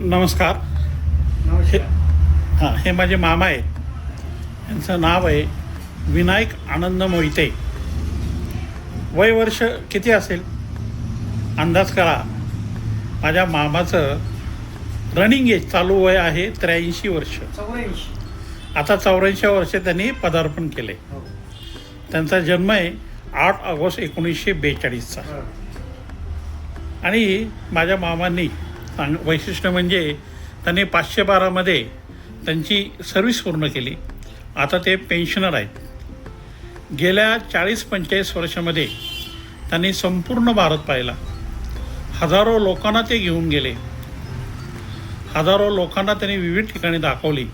नमस्कार. हे हां हे माझे मामा आहे यांचं नाव आहे विनायक आनंद मोहिते. वय वर्ष किती असेल? अंदाज करा. माझ्या मामाचं रनिंग एज चालू वय आहे त्र्याऐंशी वर्ष. आता चौऱ्याऐंशी वर्ष त्यांनी पदार्पण केले. हो. त्यांचा जन्म आहे आठ ऑगस्ट एकोणीसशे बेचाळीसचा. आणि माझ्या मामांनी सांग वैशिष्ट्य म्हणजे त्यांनी पाचशे बारामध्ये त्यांची सर्व्हिस पूर्ण केली. आता ते पेन्शनर आहेत. गेल्या चाळीस पंचेचाळीस वर्षामध्ये त्यांनी संपूर्ण भारत पाहिला. हजारो लोकांना ते घेऊन गेले. हजारो लोकांना त्यांनी विविध ठिकाणी दाखवली.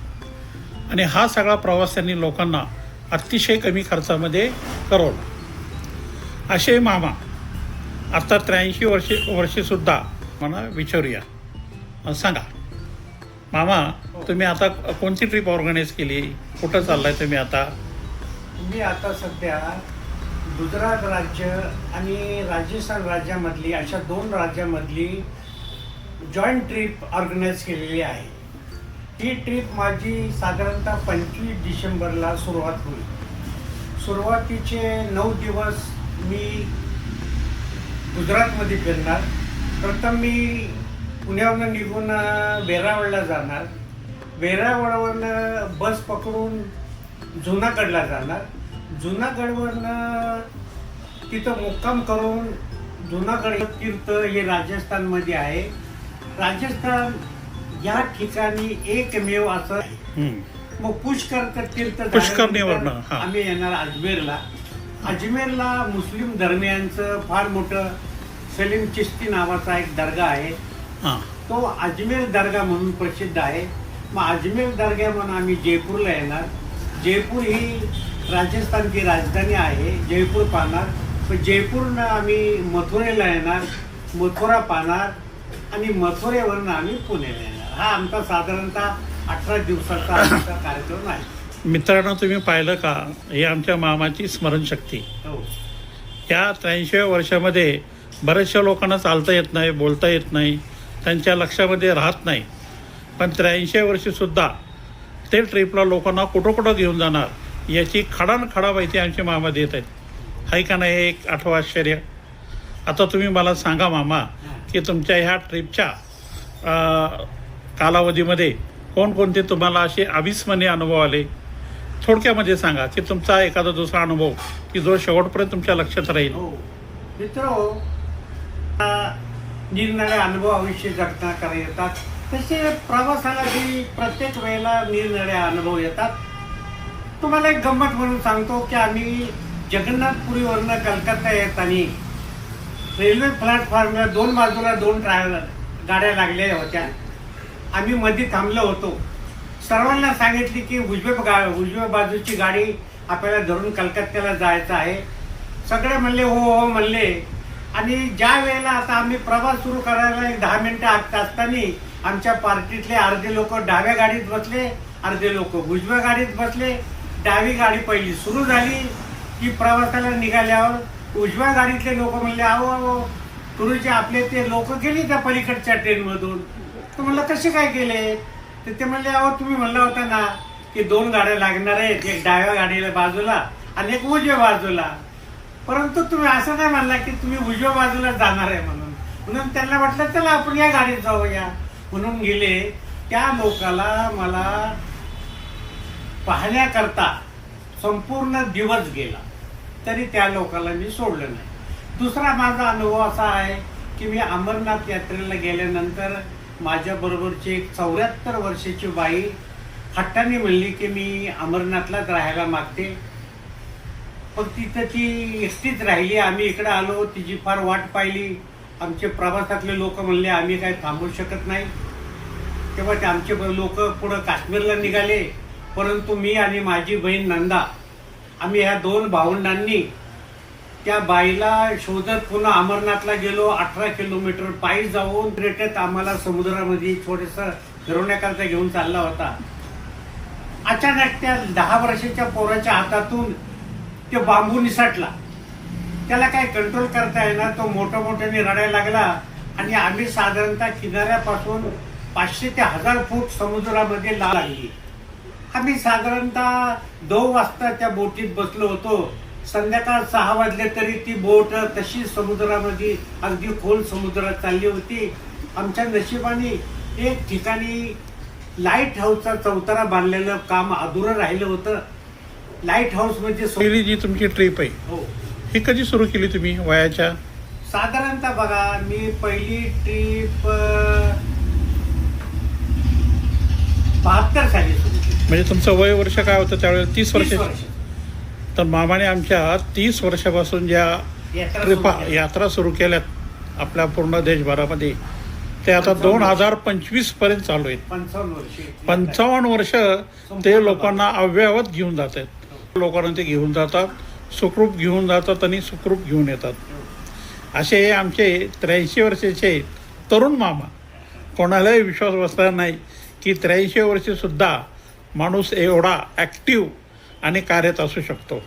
आणि हा सगळा प्रवास त्यांनी लोकांना अतिशय कमी खर्चामध्ये करवला. असे मामा आता त्र्याऐंशी वर्षे वर्षेसुद्धा मला विचारूया. सांगा. मामा तुम्ही आता कोणती ट्रिप ऑर्गनाईज केली? कुठं चाललाय तुम्ही आता? मी आता सध्या गुजरात राज्य आणि राजस्थान राज्यामधली अशा दोन राज्यामधली जॉईंट ट्रिप ऑर्गनाईज केलेली आहे. ही ट्रिप माझी साधारणतः पंचवीस डिसेंबरला सुरुवात होईल. सुरुवातीचे नऊ दिवस मी गुजरातमध्ये फिरणार. प्रथम मी पुण्यावरून निघून वेरावळला जाणार. वेरावळवरनं बस पकडून जुनागडला जाणार. जुनागडवरनं तिथं मुक्काम करून जुनागड तीर्थ हे राजस्थानमध्ये आहे. राजस्थान या ठिकाणी एकमेव असं. मग पुष्कर तर तीर्थ. आम्ही येणार अजमेरला. अजमेरला मुस्लिम धर्मियांचं फार मोठं सलीम चिस्ती नावाचा एक दर्गा आहे. हां. तो अजमेर दर्गा म्हणून प्रसिद्ध आहे. मग अजमेर दर्गा म्हणून आम्ही जयपूरला येणार. जयपूर ही राजस्थानची राजधानी आहे. जयपूर पाहणार. मग जयपूरनं आम्ही मथुरेला येणार. मथुरा पाहणार. आणि मथुरेवरनं आम्ही पुण्याला येणार. हा आमचा साधारणतः अठरा दिवसाचा आमचा कार्यक्रम आहे. मित्रांनो तुम्ही पाहिलं का? हे आमच्या मामाची स्मरणशक्ती. हो. या त्र्याऐंशीव्या वर्षामध्ये बऱ्याचशा लोकांना चालता येत नाही बोलता येत नाही त्यांच्या लक्षामध्ये राहत नाही. पण त्र्याऐंशी वर्षीसुद्धा ते ट्रिपला लोकांना कुठं कुठं घेऊन जाणार याची खडान खडा माहिती आमचे मामा देत आहेत. हाय का नाही हे एक आठवं आश्चर्य? आता तुम्ही मला सांगा मामा की तुमच्या ह्या ट्रिपच्या कालावधीमध्ये कोणकोणते तुम्हाला असे अविस्मरणीय अनुभव आले? थोडक्यामध्ये सांगा की तुमचा एखादा दुसरा अनुभव की जो शेवटपर्यंत तुमच्या लक्षात राहील. हो. मित्र हो, निरनिराळे अनुभव आयुष्य जगता करा येतात. तसे प्रवासालाही प्रत्येक वेळेला निरनिराळे अनुभव येतात. तुम्हाला एक गंमत म्हणून सांगतो की आम्ही जगन्नाथपुरीवरनं कलकत्ता येताना रेल्वे प्लॅटफॉर्मला दोन बाजूला दोन ट्रॅव्हल गाड्या लागलेल्या होत्या. आम्ही मध्ये थांबलो होतो. सर्वांना सांगितले की उजव्या गा उजव्या बाजूची गाडी आपल्याला धरून कलकत्त्याला जायचं आहे. सगळे म्हणले हो हो म्हणले. आणि ज्या वेळेला आता आम्ही प्रवास सुरू करायला एक दहा मिनिटं आत असताना आमच्या पार्टीतले अर्धे लोक डाव्या गाडीत बसले अर्धे लोक उजव्या गाडीत बसले डावी गाडी पहिली सुरू झाली की प्रवासाला निघाल्यावर उजव्या गाडीतले लोक म्हणले अहो अहो पूर्वीचे आपले ते लोक गेली त्या पलीकडच्या ट्रेनमधून. तर म्हणलं कसे काय केले तर ते म्हणले अहो तुम्ही म्हणला होता ना की दोन गाड्या लागणार आहेत एक डाव्या गाडीला बाजूला आणि एक उजव्या बाजूला. परंतु तुम्ही असं नाही म्हणला की तुम्ही उजव्या बाजूला जाणार आहे म्हणून. म्हणून त्यांना वाटलं चला आपण या गाडीत जाऊया. म्हणून गेले. त्या लोकाला मला पाहण्याकरता संपूर्ण दिवस गेला. तरी त्या लोकाला मी सोडलं नाही. दुसरा माझा अनुभव असा आहे की मी अमरनाथ यात्रेला गेल्यानंतर माझ्याबरोबरची एक चौऱ्याहत्तर वर्षाची बाई हट्टाने म्हणली की मी अमरनाथलाच राहायला मागते. पण तिथं ती एकटीच राहिली. आम्ही इकडे आलो तिची फार वाट पाहिली. आमचे प्रवासातले लोक म्हणले आम्ही काय थांबू शकत नाही. तेव्हा ते आमचे लोक पुढं काश्मीरला निघाले. परंतु मी आणि माझी बहीण नंदा आम्ही ह्या दोन भावंडांनी त्या बाईला शोधत पुन्हा अमरनाथला गेलो. अठरा किलोमीटर पायी जाऊन रेटेत आम्हाला समुद्रामध्ये छोटस फिरवण्याकरता घेऊन चालला होता. अचानक त्या दहा वर्षाच्या पोराच्या हातातून ते बांबू निसटला त्याला काय कंट्रोल करता येणार? तो मोठ्या मोठ्याने रडायला लागला आणि आम्ही साधारणतः किनाऱ्यापासून पाचशे ते हजार फूट समुद्रामध्ये ला- लागली आम्ही साधारणतः दोन वाजता त्या बोटीत बसलो होतो. संध्याकाळ सहा वाजले तरी ती बोट तशी समुद्रामध्ये अगदी खोल समुद्रात चालली होती. आमच्या नशिबाने एक ठिकाणी लाइट हाऊसचा चौतारा बांधलेलं काम अधुरं राहिलं होतं. लाइट हाऊस म्हणजे पहिली जी तुमची ट्रिप आहे हो. ही कधी सुरू केली तुम्ही वयाच्या? साधारणतः बघा मी पहिली ट्रीप बहात्तर साली सुरू केली. म्हणजे तुमचं वय वर्ष काय होतं त्यावेळेला? तीस वर्ष. तर मामाने आमच्या तीस वर्षापासून ज्या यात्रा ट्रिपा सुरू केली. यात्रा सुरू केल्यात आपल्या पूर्ण देशभरामध्ये ते आता दोन हजार पंचवीसपर्यंत चालू आहेत. पंचावन्न वर्षे. पंचावन्न वर्ष ते लोकांना अव्यावत घेऊन जात आहेत. लोकांना ते घेऊन जातात सुखरूप घेऊन जातात आणि सुखरूप घेऊन येतात. असे हे आमचे त्र्याऐंशी वर्षाचे तरुण मामा. कोणालाही विश्वास बसला नाही की त्र्याऐंशी वर्षीसुद्धा माणूस एवढा ॲक्टिव्ह आणि कार्यत असू शकतो.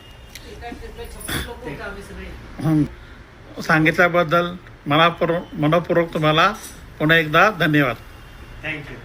सांगितल्याबद्दल मला मनपूर्वक तुम्हाला पुन्हा एकदा धन्यवाद. थँक्यू